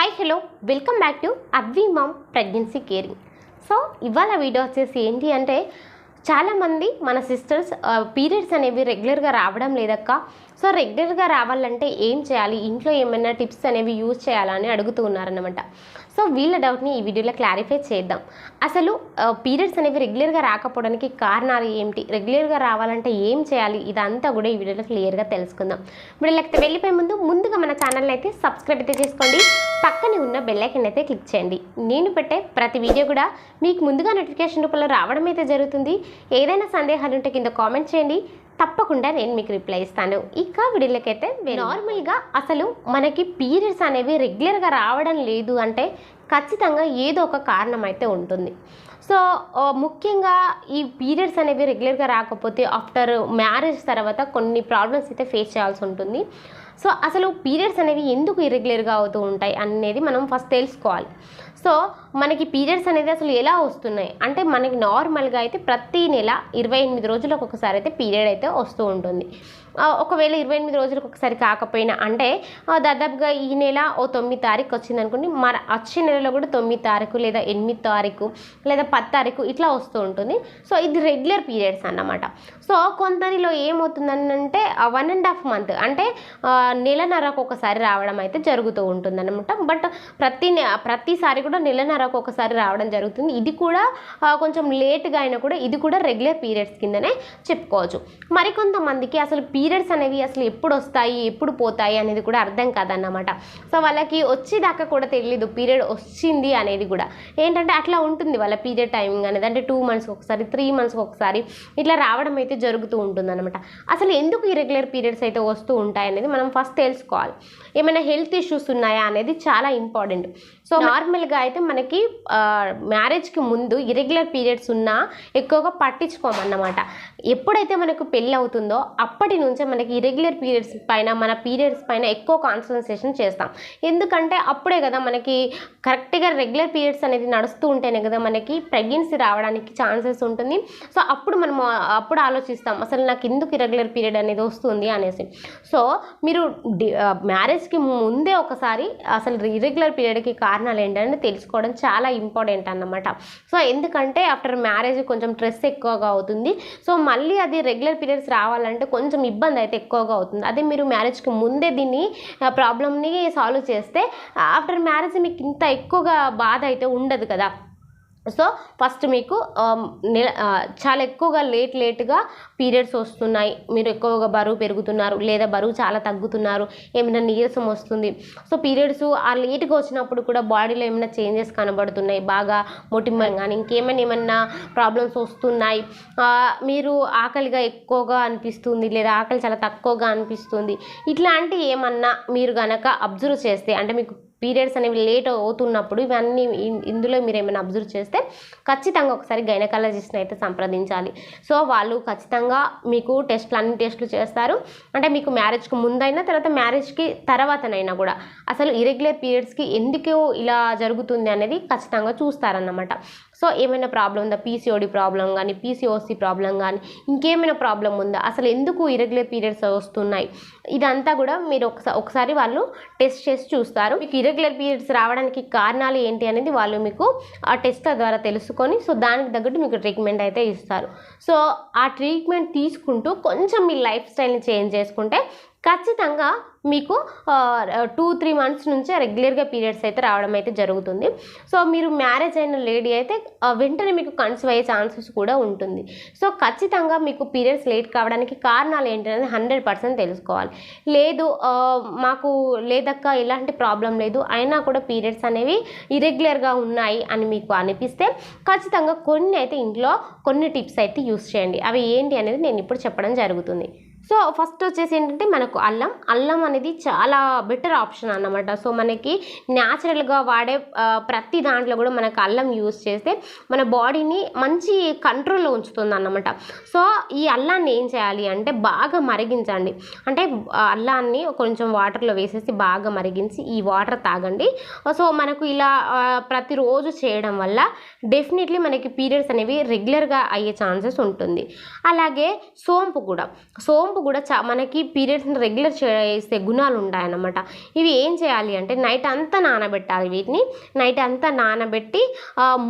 Hi hello welcome back to Advi mom pregnancy caring so ఇవాళ video వచ్చేసి ఏంటి అంటే చాలామంది మన సిస్టర్స్ పీరియడ్స్ అనేవి రెగ్యులర్గా రావడం లేదక్క. సో రెగ్యులర్గా రావాలంటే ఏం చేయాలి? ఇంట్లో ఏమైనా టిప్స్ అనేవి యూజ్ చేయాలని అడుగుతూ ఉన్నారనమాట సో వీళ్ళ డౌట్ని ఈ వీడియోలో క్లారిఫై చేద్దాం. అసలు పీరియడ్స్ అనేవి రెగ్యులర్గా రాకపోవడానికి కారణాలు ఏమిటి? రెగ్యులర్గా రావాలంటే ఏం చేయాలి? ఇదంతా కూడా ఈ వీడియోలో క్లియర్గా తెలుసుకుందాం. ఇప్పుడు లేకపోతే వెళ్ళిపోయే ముందు ముందుగా మన ఛానల్ని అయితే సబ్స్క్రైబ్ అయితే చేసుకోండి. పక్కనే ఉన్న బెల్లైకన్ అయితే క్లిక్ చేయండి. నేను పెట్టే ప్రతి వీడియో కూడా మీకు ముందుగా నోటిఫికేషన్ రూపంలో రావడం అయితే జరుగుతుంది. ఏదైనా సందేహాలు ఉంటే కింద కామెంట్ చేయండి. తప్పకుండా నేను మీకు రిప్లై ఇస్తాను. ఇక వీడియోలకైతే నార్మల్గా అసలు మనకి పీరియడ్స్ అనేవి రెగ్యులర్గా రావడం లేదు అంటే ఖచ్చితంగా ఏదో ఒక కారణం అయితే ఉంటుంది. సో ముఖ్యంగా ఈ పీరియడ్స్ అనేవి రెగ్యులర్గా రాకపోతే ఆఫ్టర్ మ్యారేజ్ తర్వాత కొన్ని ప్రాబ్లమ్స్ అయితే ఫేస్ చేయాల్సి ఉంటుంది. సో అసలు పీరియడ్స్ అనేవి ఎందుకు ఇర్రెగ్యులర్గా అవుతూ ఉంటాయి అనేది మనం ఫస్ట్ తెలుసుకోవాలి. సో మనకి పీరియడ్స్ అనేది అసలు ఎలా వస్తున్నాయి? అంటే మనకి నార్మల్గా అయితే ప్రతి నెల ఇరవై ఎనిమిది రోజులకు ఒకసారి అయితే పీరియడ్ అయితే వస్తూ ఉంటుంది. ఒకవేళ ఇరవై ఎనిమిది రోజులకు ఒకసారి కాకపోయినా అంటే దాదాపుగా ఈ నెల ఓ తొమ్మిది తారీఖు వచ్చింది అనుకోండి మరి వచ్చే నెలలో కూడా తొమ్మిది తారీఖు లేదా ఎనిమిది తారీఖు లేదా పది తారీఖు ఇట్లా వస్తూ ఉంటుంది. సో ఇది రెగ్యులర్ పీరియడ్స్ అన్నమాట. సో కొందరిలో ఏమవుతుందనంటే వన్ అండ్ హాఫ్ మంత్ అంటే నెలన్నరకు ఒకసారి రావడం అయితే జరుగుతూ ఉంటుంది అనమాట బట్ ప్రతి నె- ప్రతిసారి కూడా నెలన్నరకు ఒకసారి రావడం జరుగుతుంది. ఇది కూడా కొంచెం లేట్గా అయినా కూడా ఇది కూడా రెగ్యులర్ పీరియడ్స్ కిందనే చెప్పుకోవచ్చు. మరికొంతమందికి అసలు పీరియడ్స్ అనేవి అసలు ఎప్పుడు వస్తాయి ఎప్పుడు పోతాయి అనేది కూడా అర్థం కాదన్నమాట. సో వాళ్ళకి వచ్చేదాకా కూడా తెలియదు పీరియడ్ వచ్చింది అనేది కూడా. ఏంటంటే అట్లా ఉంటుంది వాళ్ళ పీరియడ్ టైమింగ్ అనేది. అంటే టూ మంత్స్కి ఒకసారి త్రీ మంత్స్కి ఒకసారి ఇట్లా రావడం అయితే జరుగుతూ ఉంటుంది అనమాట అసలు ఎందుకు ఇరెగ్యులర్ పీరియడ్స్ అయితే వస్తూ ఉంటాయి అనేది మనం ఫస్ట్ తెలుసుకోవాలి. ఏమైనా హెల్త్ ఇష్యూస్ ఉన్నాయా అనేది చాలా ఇంపార్టెంట్. సో నార్మల్గా అయితే మనకి మ్యారేజ్కి ముందు ఇరెగ్యులర్ పీరియడ్స్ ఉన్నా ఎక్కువగా పట్టించుకోమన్నమాట. ఎప్పుడైతే మనకు పెళ్ళి అవుతుందో అప్పటి నుంచి మనకి ఇరెగ్యులర్ పీరియడ్స్ పైన మన పీరియడ్స్ పైన ఎక్కువ కాన్సన్ట్రేషన్ చేస్తాం. ఎందుకంటే అప్పుడే కదా మనకి కరెక్ట్గా రెగ్యులర్ పీరియడ్స్ అనేది నడుస్తూ ఉంటేనే కదా మనకి ప్రెగ్నెన్సీ రావడానికి ఛాన్సెస్ ఉంటుంది. సో అప్పుడు మనం అప్పుడు ఆలోచిస్తాం అసలు నాకు ఎందుకు ఇరెగ్యులర్ పీరియడ్ అనేది వస్తుంది అనేసి. సో మీరు మ్యారేజ్కి ముందే ఒకసారి అసలు ఇరెగ్యులర్ పీరియడ్కి కారణాలు ఏంటని తెలుసుకోవడం చాలా ఇంపార్టెంట్ అన్నమాట. సో ఎందుకంటే ఆఫ్టర్ మ్యారేజ్ కొంచెం స్ట్రెస్ ఎక్కువగా అవుతుంది. సో మళ్ళీ అది రెగ్యులర్ పీరియడ్స్ రావాలంటే కొంచెం ఇబ్బంది ఇబ్బంది అయితే ఎక్కువగా అవుతుంది. అదే మీరు మ్యారేజ్కి ముందే దీన్ని ప్రాబ్లమ్ని సాల్వ్ చేస్తే ఆఫ్టర్ మ్యారేజ్ మీకు ఇంత ఎక్కువగా బాధ అయితే ఉండదు కదా. సో ఫస్ట్ మీకు నెల చాలా ఎక్కువగా లేట్ లేట్గా పీరియడ్స్ వస్తున్నాయి. మీరు ఎక్కువగా బరువు పెరుగుతున్నారు లేదా బరువు చాలా తగ్గుతున్నారు ఏమైనా నీరసం వస్తుంది. సో పీరియడ్స్ ఆ లేట్గా వచ్చినప్పుడు కూడా బాడీలో ఏమైనా చేంజెస్ కనబడుతున్నాయి బాగా మొటిమలు కానీ ఇంకేమైనా ఏమైనా ప్రాబ్లమ్స్ వస్తున్నాయి. మీరు ఆకలిగా ఎక్కువగా అనిపిస్తుంది లేదా ఆకలి చాలా తక్కువగా అనిపిస్తుంది. ఇట్లాంటి ఏమన్నా మీరు కనుక అబ్జర్వ్ చేస్తే అంటే మీకు పీరియడ్స్ అనేవి లేట్ అవుతున్నప్పుడు ఇవన్నీ ఇందులో మీరు ఏమైనా అబ్జర్వ్ చేస్తే ఖచ్చితంగా ఒకసారి గైనకాలజిస్ట్ని అయితే సంప్రదించాలి. సో వాళ్ళు ఖచ్చితంగా మీకు టెస్ట్లు అన్ని టెస్టులు చేస్తారు. అంటే మీకు మ్యారేజ్కి ముందైనా తర్వాత మ్యారేజ్కి తర్వాతనైనా కూడా. అసలు ఇరెగ్యులర్ పీరియడ్స్కి ఎందుకు ఇలా జరుగుతుంది అనేది ఖచ్చితంగా చూస్తారన్నమాట. సో ఏమైనా ప్రాబ్లం ఉందా? పీసీఓడి ప్రాబ్లం కానీ పీసీఓసి ప్రాబ్లం కానీ ఇంకేమైనా ప్రాబ్లం ఉందా? అసలు ఎందుకు ఇరెగ్యులర్ పీరియడ్స్ వస్తున్నాయి? ఇదంతా కూడా మీరు ఒకసారి ఒకసారి వాళ్ళు టెస్ట్ చేసి చూస్తారు. మీకు ఇరెగ్యులర్ పీరియడ్స్ రావడానికి కారణాలు ఏంటి అనేది వాళ్ళు మీకు ఆ టెస్ట్ ద్వారా తెలుసుకొని సో దానికి తగ్గట్టు మీకు ట్రీట్మెంట్ అయితే ఇస్తారు. సో ఆ ట్రీట్మెంట్ తీసుకుంటూ కొంచెం మీ లైఫ్ స్టైల్ని చేంజ్ చేసుకుంటే ఖచ్చితంగా మీకు టూ త్రీ మంత్స్ నుంచే రెగ్యులర్గా పీరియడ్స్ అయితే రావడం అయితే జరుగుతుంది. సో మీరు మ్యారేజ్ అయిన లేడీ అయితే వెంటనే మీకు కన్సీవ్ అయ్యే ఛాన్సెస్ కూడా ఉంటుంది. సో ఖచ్చితంగా మీకు పీరియడ్స్ లేట్ కావడానికి కారణాలు ఏంటనేది హండ్రెడ్ పర్సెంట్ తెలుసుకోవాలి. లేదు మాకు లేదక్క ఎలాంటి ప్రాబ్లం లేదు అయినా కూడా పీరియడ్స్ అనేవి ఇరెగ్యులర్గా ఉన్నాయి అని మీకు అనిపిస్తే ఖచ్చితంగా కొన్ని అయితే ఇంట్లో కొన్ని టిప్స్ అయితే యూస్ చేయండి. అవి ఏంటి అనేది నేను ఇప్పుడు చెప్పడం జరుగుతుంది. సో ఫస్ట్ వచ్చేసి ఏంటంటే మనకు అల్లం. అల్లం అనేది చాలా బెటర్ ఆప్షన్ అన్నమాట. సో మనకి న్యాచురల్గా వాడే ప్రతి దాంట్లో కూడా మనకు అల్లం యూస్ చేస్తే మన బాడీని మంచి కంట్రోల్లో ఉంచుతుంది అన్నమాట సో ఈ అల్లాన్ని ఏం చేయాలి అంటే బాగా మరిగించండి. అంటే అల్లాన్ని కొంచెం వాటర్లో వేసేసి బాగా మరిగించి ఈ వాటర్ తాగండి. సో మనకు ఇలా ప్రతిరోజు చేయడం వల్ల డెఫినెట్లీ మనకి పీరియడ్స్ అనేవి రెగ్యులర్గా అయ్యే ఛాన్సెస్ ఉంటుంది. అలాగే సోంపు కూడా. సోంపు సోంపు కూడా చా మనకి పీరియడ్స్ని రెగ్యులర్ చేసే గుణాలు ఉంటాయన్నమాట. ఇవి ఏం చేయాలి అంటే నైట్ అంతా నానబెట్టాలి వీటిని. నైట్ అంతా నానబెట్టి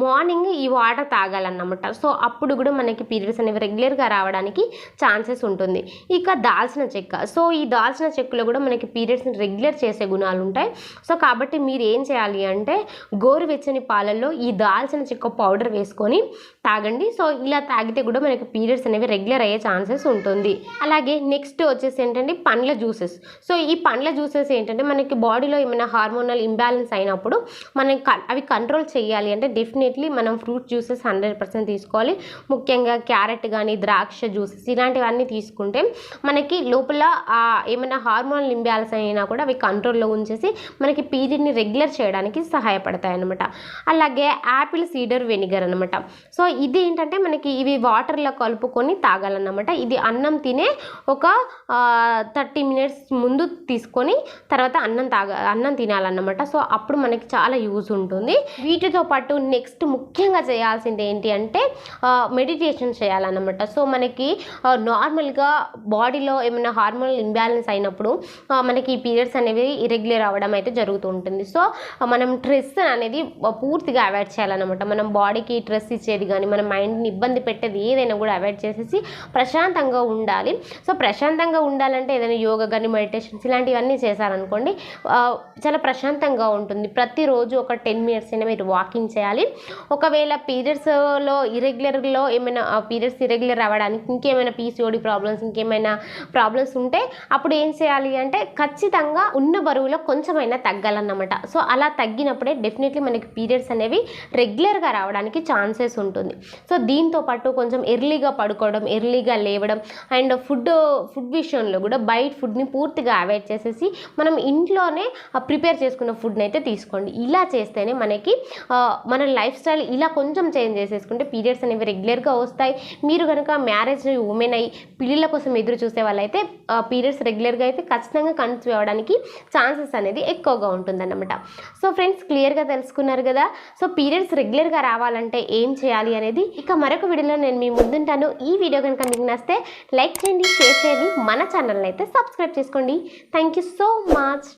మార్నింగ్ ఈ వాటర్ తాగాలన్నమాట. సో అప్పుడు కూడా మనకి పీరియడ్స్ అనేవి రెగ్యులర్గా రావడానికి ఛాన్సెస్ ఉంటుంది. ఇక దాల్చిన చెక్క. సో ఈ దాల్చిన చెక్కలో కూడా మనకి పీరియడ్స్ని రెగ్యులర్ చేసే గుణాలు ఉంటాయి. సో కాబట్టి మీరు ఏం చేయాలి అంటే గోరువెచ్చని పాలల్లో ఈ దాల్చిన చెక్క పౌడర్ వేసుకొని తాగండి. సో ఇలా తాగితే కూడా మనకి పీరియడ్స్ అనేవి రెగ్యులర్ అయ్యే ఛాన్సెస్ ఉంటుంది. అలాగే నెక్స్ట్ వచ్చేసి ఏంటంటే పండ్ల జ్యూసెస్ సో ఈ పండ్ల జ్యూసెస్ ఏంటంటే మనకి బాడీలో ఏమైనా హార్మోనల్ ఇంబ్యాలెన్స్ అయినప్పుడు మనం క- అవి కంట్రోల్ చేయాలి. అంటే డెఫినెట్లీ మనం ఫ్రూట్ జ్యూసెస్ హండ్రెడ్ పర్సెంట్ తీసుకోవాలి. ముఖ్యంగా క్యారెట్ కానీ ద్రాక్ష జ్యూసెస్ ఇలాంటివన్నీ తీసుకుంటే మనకి లోపల ఏమైనా హార్మోనల్ ఇంబ్యాలెన్స్ అయినా కూడా అవి కంట్రోల్లో ఉంచేసి మనకి పీరియడ్ని రెగ్యులర్ చేయడానికి సహాయపడతాయి అన్నమాట. అలాగే యాపిల్ సీడర్ వెనిగర్ అనమాట సో ఇది ఏంటంటే మనకి ఇవి వాటర్లో కలుపుకొని తాగాలన్నమాట. ఇది అన్నం తినే ఒక థర్టీ మినిట్స్ ముందు తీసుకొని తర్వాత అన్నం తాగ అన్నం తినాలన్నమాట. సో అప్పుడు మనకి చాలా యూజ్ ఉంటుంది. వీటితో పాటు నెక్స్ట్ ముఖ్యంగా చేయాల్సింది ఏంటి అంటే మెడిటేషన్ చేయాలన్నమాట. సో మనకి నార్మల్గా బాడీలో ఏమైనా హార్మోనల్ ఇంబ్యాలెన్స్ అయినప్పుడు మనకి ఈ పీరియడ్స్ అనేవి ఇరెగ్యులర్ అవ్వడం అయితే జరుగుతూ ఉంటుంది. సో మనం స్ట్రెస్ అనేది పూర్తిగా అవాయిడ్ చేయాలన్నమాట. మనం బాడీకి స్ట్రెస్ ఇచ్చేది కానీ మన మైండ్ని ఇబ్బంది పెట్టేది ఏదైనా కూడా అవాయిడ్ చేసేసి ప్రశాంతంగా ఉండాలి. సో సో ప్రశాంతంగా ఉండాలంటే ఏదైనా యోగా కానీ మెడిటేషన్స్ ఇలాంటివన్నీ చేశారనుకోండి చాలా ప్రశాంతంగా ఉంటుంది. ప్రతిరోజు ఒక టెన్ మినిట్స్ అయినా మీరు వాకింగ్ చేయాలి. ఒకవేళ పీరియడ్స్లో ఇరెగ్యులర్లో ఏమైనా పీరియడ్స్ ఇరెగ్యులర్ అవ్వడానికి ఇంకేమైనా పీసీఓడి ప్రాబ్లమ్స్ ఇంకేమైనా ప్రాబ్లమ్స్ ఉంటే అప్పుడు ఏం చేయాలి అంటే ఖచ్చితంగా ఉన్న బరువులో కొంచెమైనా తగ్గాలన్నమాట. సో అలా తగ్గినప్పుడే డెఫినెట్లీ మనకి పీరియడ్స్ అనేవి రెగ్యులర్గా రావడానికి ఛాన్సెస్ ఉంటుంది. సో దీంతో పాటు కొంచెం ఎర్లీగా పడుకోవడం ఎర్లీగా లేవడం అండ్ ఫుడ్ ఫుడ్ విషయంలో కూడా బయట ఫుడ్ని పూర్తిగా అవాయిడ్ చేసేసి మనం ఇంట్లోనే ప్రిపేర్ చేసుకున్న ఫుడ్ని అయితే తీసుకోండి. ఇలా చేస్తేనే మనకి మన లైఫ్ స్టైల్ ఇలా కొంచెం చేంజ్ చేసేసుకుంటే పీరియడ్స్ అనేవి రెగ్యులర్గా వస్తాయి. మీరు కనుక మ్యారేజ్ ఉమెన్ అయ్యి పిల్లల కోసం ఎదురు చూసే వాళ్ళైతే పీరియడ్స్ రెగ్యులర్గా అయితే ఖచ్చితంగా కన్సీవ్ అవ్వడానికి ఛాన్సెస్ అనేది ఎక్కువగా ఉంటుందన్నమాట. సో ఫ్రెండ్స్ క్లియర్గా తెలుసుకున్నారు కదా? సో పీరియడ్స్ రెగ్యులర్గా రావాలంటే ఏం చేయాలి అనేది ఇక మరొక వీడియోలో నేను మీ ముందుంటాను. ఈ వీడియో కనుక మీకు నచ్చితే లైక్ చేయండి షేర్ చేయండి మన ఛానల్ని అయితే సబ్స్క్రైబ్ చేసుకోండి. Thank you so much